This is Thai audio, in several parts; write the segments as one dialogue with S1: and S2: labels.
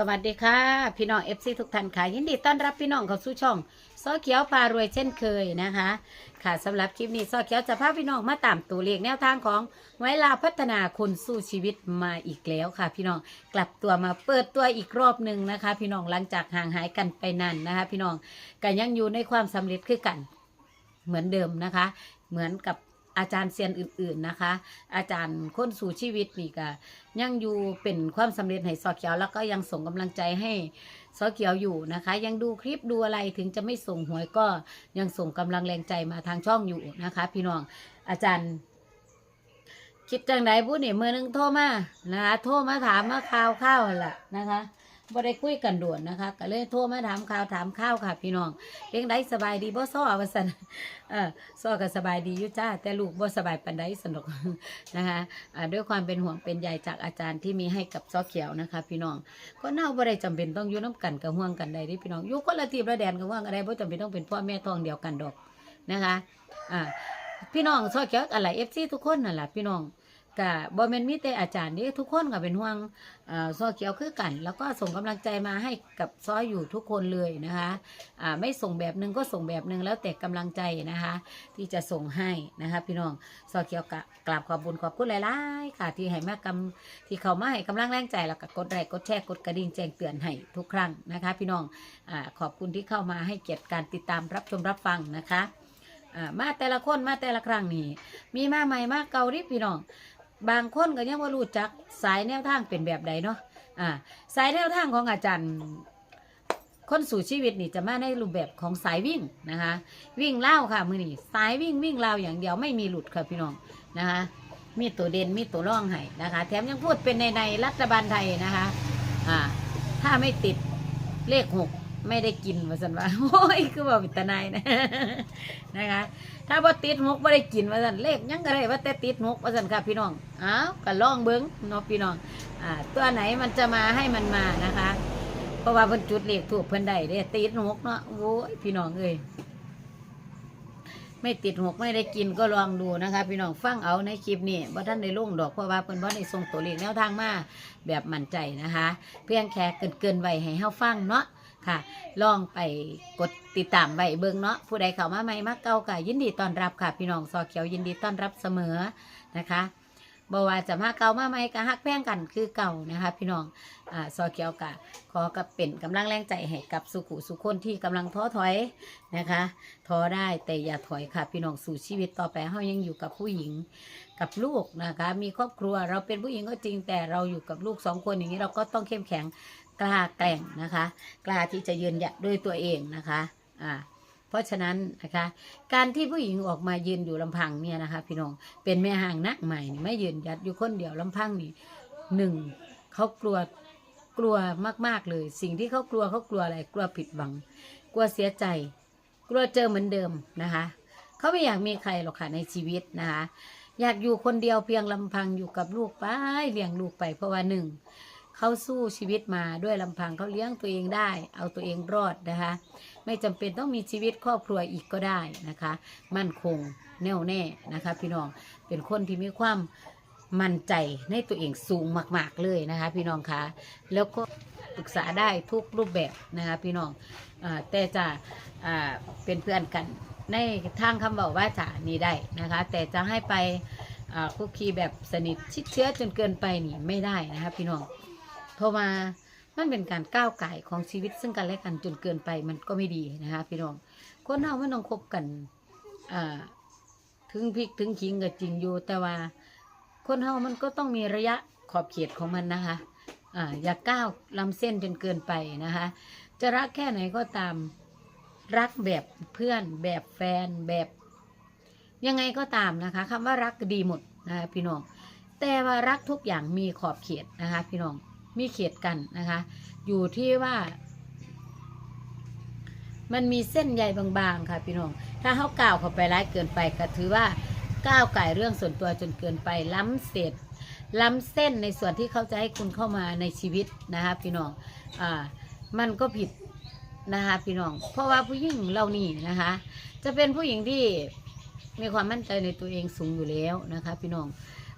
S1: สวัสดีค่ะ พี่น้องเอฟซีทุกท่านค่ะ ยินดีต้อนรับพี่น้องเข้าสู่ช่องซอเขียวพารวยเช่นเคยนะคะ ค่ะสำหรับคลิปนี้ซอเขียวจะพาพี่น้องมาตามตัวเลขแนวทางของไวลาพัฒนาคนสู้ชีวิตมาอีกแล้วค่ะ พี่น้องกลับตัวมาเปิดตัวอีกรอบหนึ่งนะคะ พี่น้องหลังจากห่างหายกันไปนานนะคะ พี่น้องก็ยังอยู่ในความสำเร็จคือกันเหมือนเดิมนะคะ เหมือนกับ อาจารย์เซียนอื่น ๆนะคะ อาจารย์ค้นสู่ชีวิตนี่ก็ยังอยู่เป็นความสำเร็จให้ซอเขียวแล้วก็ยังส่งกำลังใจให้ซอเขียวอยู่นะคะ ยังดูคลิปดูอะไรถึงจะไม่ส่งหวยก็ยังส่งกำลังแรงใจมาทางช่องอยู่นะคะ พี่น้องอาจารย์คิดจังไดบุนี่มือนึงโทรมานะคะโทรมาถามมาข่าวข้าวล่ะนะคะ บ่ได้คุยกันด่วนนะคะ ก็เลยโทรมาถามข่าวถามข้าวค่ะ พี่น้องเลี้ยงได้สบายดีบ่ซ้อว่าซั่นเออซ้อก็สบายดีอยู่จ้า แต่ลูกบ่สบายปานใดสนุกนะคะอ่าด้วยความเป็นห่วงเป็นใยจากอาจารย์ที่มีให้กับซ้อเขียวนะคะ พี่น้องก็เน่าบ่ได้จำเป็นต้องอยู่น้กันกับห่วงกันใดเด้พี่น้องอยู่คนละทีละแดนกับห่วงอะไรบ่จำเป็นต้องเป็นพ่อแม่ทองเดียวกันดอกนะคะอ่าพี่น้องซอเกียวอะไรเอฟซีทุกคนนั่นแหละพี่น้อง กะบ่แม่นมีแต่อาจารย์นี่ทุกคนก็เป็นห่วงเอ่อซอเกียวคือกัน แล้วก็ส่งกำลังใจมาให้กับซออยู่ทุกคนเลยนะคะไม่ส่งแบบหนึงก็ส่งแบบหนึงแล้วแต่กำลังใจนะคะ ที่จะส่งให้นะคะพี่น้องซอเกียวกะกราบขอบบุญขอบคุณหลายๆค่ะ ที่ให้มากำที่เขามาให้กำลังแรงใจแล้วก็กดไลค์กดแชร์กดกระดิ่งแจ้งเตือนให้ทุกครั้งนะคะ พี่น้องอขอบคุณที่เข้ามาให้เกียรติการติดตามรับชมรับฟังนะคะมาแต่ละคนมาแต่ละครั้งนี่มีมาใหม่มาเก่าดิพี่น้อง บางคนก็ยังว่ารู้จักสายแนวทางเป็นแบบใดเนาะอ่าสายแนวทางของอาจารย์คนสู่ชีวิตนี่จะมาในรูปแบบของสายวิ่งนะคะ วิ่งเล่าค่ะมือนี่สายวิ่งวิ่งเล่าอย่างเดียวไม่มีหลุดค่ะพี่น้องนะคะ มีตัวเด่นมีตัวร่องให้นะคะ แถมยังพูดเป็นในในรัฐบาลไทยนะคะ อ่า ถ้าไม่ติดเลขหก ไม่ได้กินว่าสันว่าโอ้ยคือว่าวิตนายนะนะคะ ถ้าว่าติดหกไม่ได้กินว่าสันเลขยังก็ได้ว่าแต่ติดหกว่าสันค่ะพี่น้องอ้าวก็ลองเบิ้งเนาะพี่น้องอ่าตัวไหนมันจะมาให้มันมานะคะ เพราะว่าเพิ่นจุดเลขถูกเพิ่นได้เด้ติดหกเนาะโอ้ยพี่น้องเอ้ยไม่ติดหกไม่ได้กินก็ลองดูนะคะ พี่น้องฟังเอาในคลิปนี้ว่าท่านได้ลงดอกเพราะว่าเพิ่นบ่ได้ส่งตัวเลขแนวทางมาแบบมั่นใจนะคะ เพียงแค่เกินเกินไว้ให้เฮาฟังเนาะ ค่ะ ลองไปกดติดตามไว้เบิ่งเนาะผู้ใดเข้ามาใหม่มาเก่าก็ยินดีต้อนรับค่ะ พี่น้องซอเขียวยินดีต้อนรับเสมอนะคะบ่ว่าจะมาเก่ามาใหม่ก็ฮักแพงกันคือเก่านะคะ พี่น้องอ่าซอเขียวกะขอกับเป็นกำลังแรงใจให้กับสุขุสุคนที่กำลังท้อถอยนะคะท้อได้แต่อย่าถอยค่ะ พี่น้องสู่ชีวิตต่อไปเฮายังอยู่กับผู้หญิงกับลูกนะคะ มีครอบครัวเราเป็นผู้หญิงก็จริงแต่เราอยู่กับลูกสองคนอย่างนี้เราก็ต้องเข้มแข็ง กล้าแกร่งนะคะ กล้าที่จะยืนหยัดด้วยตัวเองนะคะอ่าเพราะฉะนั้นนะคะ การที่ผู้หญิงออกมายืนอยู่ลำพังเนี่ยนะคะ พี่น้องเป็นแม่ห่างนักใหม่ไม่ยืนหยัดอยู่คนเดียวลำพังนี่หนึ่งเขากลัวกลัวมาก ๆ เลย สิ่งที่เขากลัวเขากลัวอะไรกลัวผิดหวัง กลัวเสียใจ กลัวเจอเหมือนเดิมนะคะ เขาไม่อยากมีใครหรอกค่ะในชีวิตนะคะ อยากอยู่คนเดียวเพียงลำพังอยู่กับลูกไปเลี้ยงลูกไปเพราะว่าหนึ่ง เขาสู้ชีวิตมาด้วยลำพังเขาเลี้ยงตัวเองได้ เอาตัวเองรอดนะคะ ไม่จำเป็นต้องมีชีวิตครอบครัวอีกก็ได้นะคะ มั่นคงแน่วแน่นะคะ พี่น้องเป็นคนที่มีความมั่นใจในตัวเองสูงมาก ๆเลยนะคะ พี่น้องคะแล้วก็ปรึกษาได้ทุกรูปแบบนะคะพี่น้องอแต่จะเป็นเพื่อนกันในทางคำบอกว่าจะนี่ได้นะคะ แต่จะให้ไปคุกคีแบบสนิทชิดเชื้อจนเกินไปนี่ไม่ได้นะคะพี่น้อง เพราะว่ามันเป็นการก้าวไก่ของชีวิตซึ่งกันและกันจนเกินไปมันก็ไม่ดีนะคะพี่น้องคนเราไม่ต้องคบกันถึงพริกถึงขิงก็จริงอยู่ แต่ว่าคนเรามันก็ต้องมีระยะขอบเขตของมันนะคะออย่าก้าวล้ำเส้นจนเกินไปนะคะ จะรักแค่ไหนก็ตามรักแบบเพื่อนแบบแฟนแบบยังไงก็ตามนะคะคำว่ารักดีหมดนะคะพี่น้องแต่ว่ารักทุกอย่างมีขอบเขตนะคะพี่น้อง มีเขตกันนะคะ อยู่ที่ว่า มันมีเส้นใยบางๆค่ะพี่น้อง ถ้าเขาก้าวเข้าไปร้ายเกินไปก็ถือว่าก้าวไก่เรื่องส่วนตัวจนเกินไป ล้ำเศษล้ำเส้นในส่วนที่เขาจะให้คุณเข้ามาในชีวิตนะคะพี่น้อง อ่า มันก็ผิดนะคะพี่น้อง เพราะว่าผู้หญิงเรานี่นะคะ จะเป็นผู้หญิงที่มีความมั่นใจในตัวเองสูงอยู่แล้วนะคะ พี่น้อง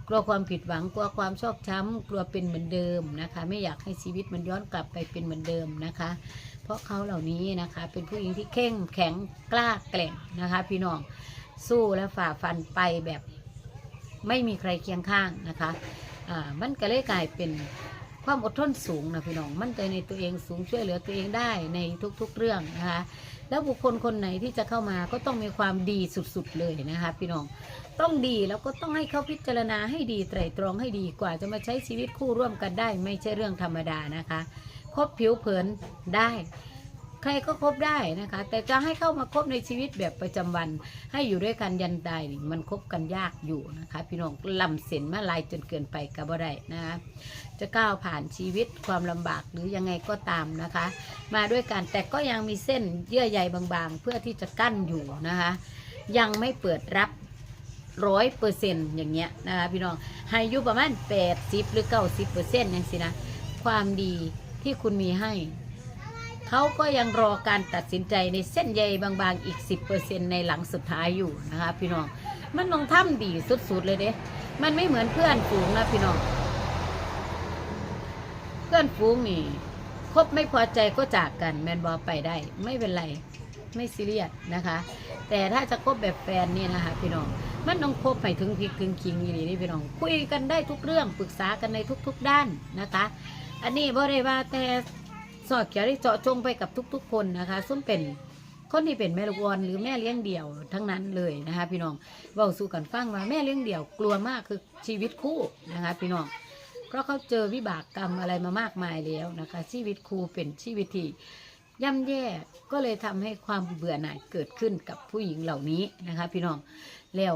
S1: กลัวความผิดหวังกลัวความชอกช้ำกลัวเป็นเหมือนเดิมนะคะ ไม่อยากให้ชีวิตมันย้อนกลับไปเป็นเหมือนเดิมนะคะ เพราะเขาเหล่านี้นะคะ เป็นผู้หญิงที่เข้มแข็งกล้าแกร่งนะคะ พี่น้องสู้และฝ่าฟันไปแบบไม่มีใครเคียงข้างนะคะอ่ามันก็เลยกลายเป็นความอดทนสูงนะพี่น้องมั่นใจในตัวเองสูงช่วยเหลือตัวเองได้ในทุกๆเรื่องนะคะ แล้วบุคคลคนไหนที่จะเข้ามาก็ต้องมีความดีสุดๆเลยนะคะพี่น้องต้องดีแล้วก็ต้องให้เขาพิจารณาให้ดีไตร่ตรองให้ดีกว่าจะมาใช้ชีวิตคู่ร่วมกันได้ ไม่ใช่เรื่องธรรมดานะคะคบผิวเผินได้ ใครก็คบได้นะคะ แต่จะให้เข้ามาคบในชีวิตแบบประจำวัน ให้อยู่ด้วยกันยันตายมันคบกันยากอยู่นะคะ พี่น้องลำเส้นมาลายจนเกินไปกับบ่ได้นะคะจะก้าวผ่านชีวิตความลำบากหรือยังไงก็ตามนะคะ มาด้วยกันแต่ก็ยังมีเส้นเยื่อใยบางๆ เพื่อที่จะกั้นอยู่นะคะ ยังไม่เปิดรับร้อยเปอร์เซ็นต์อย่างเงี้ยนะคะพี่น้องให้อยู่ประมาณแปดสิบหรือเก้าสิบเปอร์เซ็นต์อย่างสินะความดีที่คุณมีให้ เขาก็ยังรอการตัดสินใจในเส้นใยบางๆอีก 10%ในหลังสุดท้ายอยู่นะคะพี่น้อง มันต้องทำดีสุดๆเลยเด้ มันไม่เหมือนเพื่อนฝูงนะพี่น้อง เพื่อนฝูงนี่คบไม่พอใจก็จากกันแมนบอไปได้ ไม่เป็นไรไม่ซีเรียสนะคะ แต่ถ้าจะคบแบบแฟนนี่นะคะพี่น้องมันต้องคบไปถึงพริกถึงคิงอย่างนี้พี่น้อง คุยกันได้ทุกเรื่องปรึกษากันในทุก ๆด้านนะคะ อันนี้บ่ได้ว่าแต่ สอดเขียวได้เจาะจงไปกับทุก ๆ คนนะคะ ซึ่งเป็นคนที่เป็นแม่ลูกอ่อนหรือแม่เลี้ยงเดี่ยวทั้งนั้นเลยนะคะ พี่น้องเว้าสู่กันฟังว่าแม่เลี้ยงเดี่ยวกลัวมากคือชีวิตคู่นะคะ พี่น้องเพราะเขาเจอวิบากกรรมอะไรมามากมายแล้วนะคะ ชีวิตคู่เป็นชีวิตที่ย่ำแย่ก็เลยทำให้ความเบื่อหน่ายเกิดขึ้นกับผู้หญิงเหล่านี้นะคะ พี่น้องแล้ว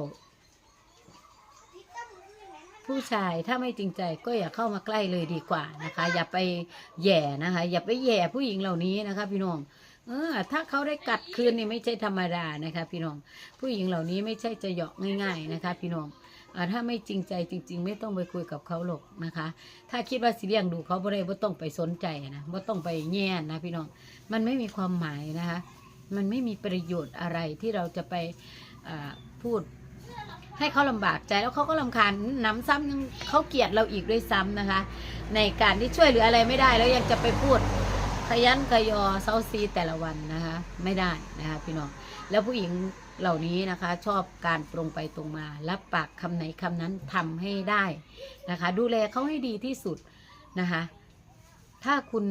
S1: ผู้ชายถ้าไม่จริงใจก็อย่าเข้ามาใกล้เลยดีกว่านะคะ อย่าไปแย่นะคะ อย่าไปแย่ผู้หญิงเหล่านี้นะคะ พี่น้องเออถ้าเขาได้กัดคืนนี่ไม่ใช่ธรรมดานะคะ พี่น้อง ผู้หญิงเหล่านี้ไม่ใช่จะเหยาะง่าย ๆนะคะ พี่น้องอถ้าไม่จริงใจจริง ๆ ไม่ต้องไปคุยกับเขาหรอกนะคะ ถ้าคิดว่าสิเลี้ยงดูเขาบ่ได้บ่ต้องไปสนใจนะบ่ต้องไปแย่นะพี่น้อง มันไม่มีความหมายนะคะ มันไม่มีประโยชน์อะไรที่เราจะไปพูด ให้เขาลำบากใจแล้วเขาก็ลำคาญน้ำซ้ำยังเขาเกลียดเราอีกด้วยซ้ำนะคะ ในการที่ช่วยเหลืออะไรไม่ได้แล้วยังจะไปพูดขยันขยอเซาซีแต่ละวันนะคะ ไม่ได้นะคะพี่น้องแล้วผู้หญิงเหล่านี้นะคะ ชอบการตรงไปตรงมารับปากคำไหนคำนั้นทำให้ได้นะคะ ดูแลเขาให้ดีที่สุดนะคะ ถ้าคุณ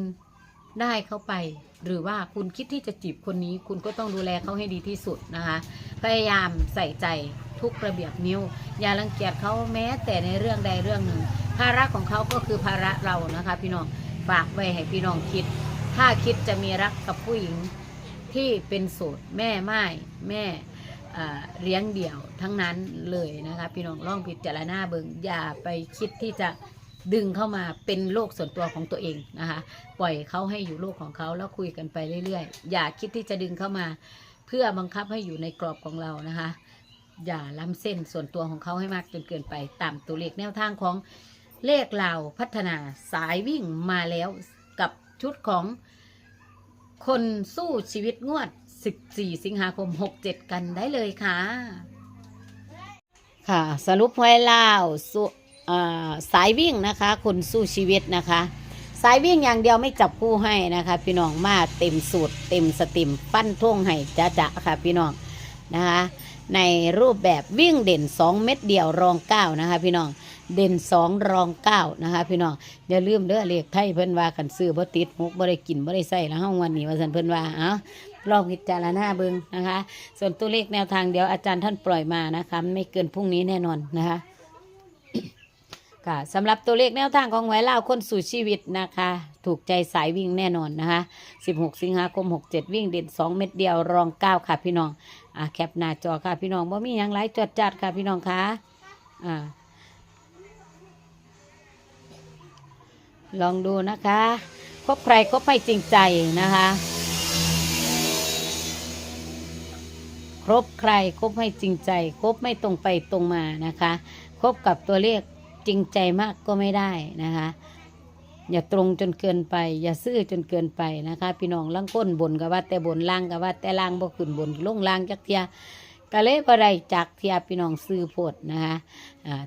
S1: ได้เขาไป หรือว่าคุณคิดที่จะจีบคนนี้ คุณก็ต้องดูแลเขาให้ดีที่สุดนะคะ พยายามใส่ใจ ทุกระเบียบนิ้ว อย่ารังเกียจเขาแม้แต่ในเรื่องใดเรื่องหนึ่ง ภาระของเขาก็คือภาระเรานะคะ พี่น้องฝากไว้ให้พี่น้องคิด ถ้าคิดจะมีรักกับผู้หญิงที่เป็นโสดแม่ไม้แม่เลี้ยงเดี่ยวทั้งนั้นเลยนะคะพี่น้องลองพิจารณาเบิงอย่าไปคิดที่จะดึงเข้ามาเป็นโลกส่วนตัวของตัวเองนะคะ ปล่อยเขาให้อยู่โลกของเขาแล้วคุยกันไปเรื่อยๆ อย่าคิดที่จะดึงเข้ามา เพื่อบังคับให้อยู่ในกรอบของเรานะคะ อย่าล้ำเส้นส่วนตัวของเขาให้มากจนเกินไปตามตัวเลขแนวทางของเลขลาวพัฒนาสายวิ่งมาแล้วกับชุดของคนสู้ชีวิตงวด 14 สิงหาคม 67 กันได้เลยค่ะ ค่ะสรุปไว้ลาวสุอ่าสายวิ่งนะคะ คนสู้ชีวิตนะคะ สายวิ่งอย่างเดียวไม่จับคู่ให้นะคะ พี่น้องมาเต็มสูตร เต็มสติมปั้นท่งให้จ้าจะค่ะพี่น้องนะคะ ในรูปแบบวิ่งเด่น 2 เม็ดเดียวรอง 9 นะคะพี่น้องเด่น 2 รอง 9 นะคะพี่น้องอย่าลืมเด้อเลขไทยเพิ่นว่ากันซื้อบ่ติดหกบ่ได้กินบ่ได้ใส่แล้วเฮาวันนี้ว่าสันเพิ่นว่าเอ้าลองพิจารณาเบิงนะคะ ส่วนตัวเลขแนวทางเดี๋ยวอาจารย์ท่านปล่อยมานะคะ ไม่เกินพรุ่งนี้แน่นอนนะคะ ค่ะสำหรับตัวเลขแนวทางของหวยลาวคนสู่ชีวิตนะคะ ถูกใจสายวิ่งแน่นอนนะคะ 16 สิงหาคม 67 วิ่งเด่น 2 เม็ดเดียวรอง 9 ค่ะพี่น้องอะแคปหน้าจอค่ะพี่น้องบ่มีหยังไรจดจัดค่ะพี่น้องคะอ่าลองดูนะคะคบใครคบให้จริงใจนะคะครบใครคบให้จริงใจคบไม่ตรงไปตรงมานะคะคบกับตัวเลข จริงใจมากก็ไม่ได้นะคะ อย่าตรงจนเกินไป อย่าซื่อจนเกินไปนะคะ พี่น้องลังก้นบนกับว่า แต่บนล่างกับว่า แต่ล่างบ่ขึ้นบนลงล่างจักเทียก็เลยบ่ได้จักเทียพี่น้องซื้อโพดนะคะ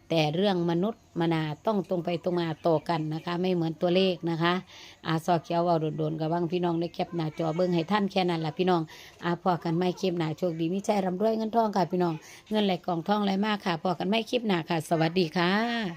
S1: แต่เรื่องมนุษย์มนาต้องตรงไปตรงมาโตอกันนะคะ ไม่เหมือนตัวเลขนะคะอาซอเขียวเว่าโดนๆกับว่างพี่น้องได้แคปหน้าจอเบิ่งให้ท่านแค่นั้นแหละพี่น้องอาพอกันไม่คลิปหน้าโชคดีมิใจร่ำรวยเงินทองค่ะพี่น้องเงินไหลกองทองไหลมากค่ะพอกันไม่คลิปหน้าค่ะ สวัสดีค่ะ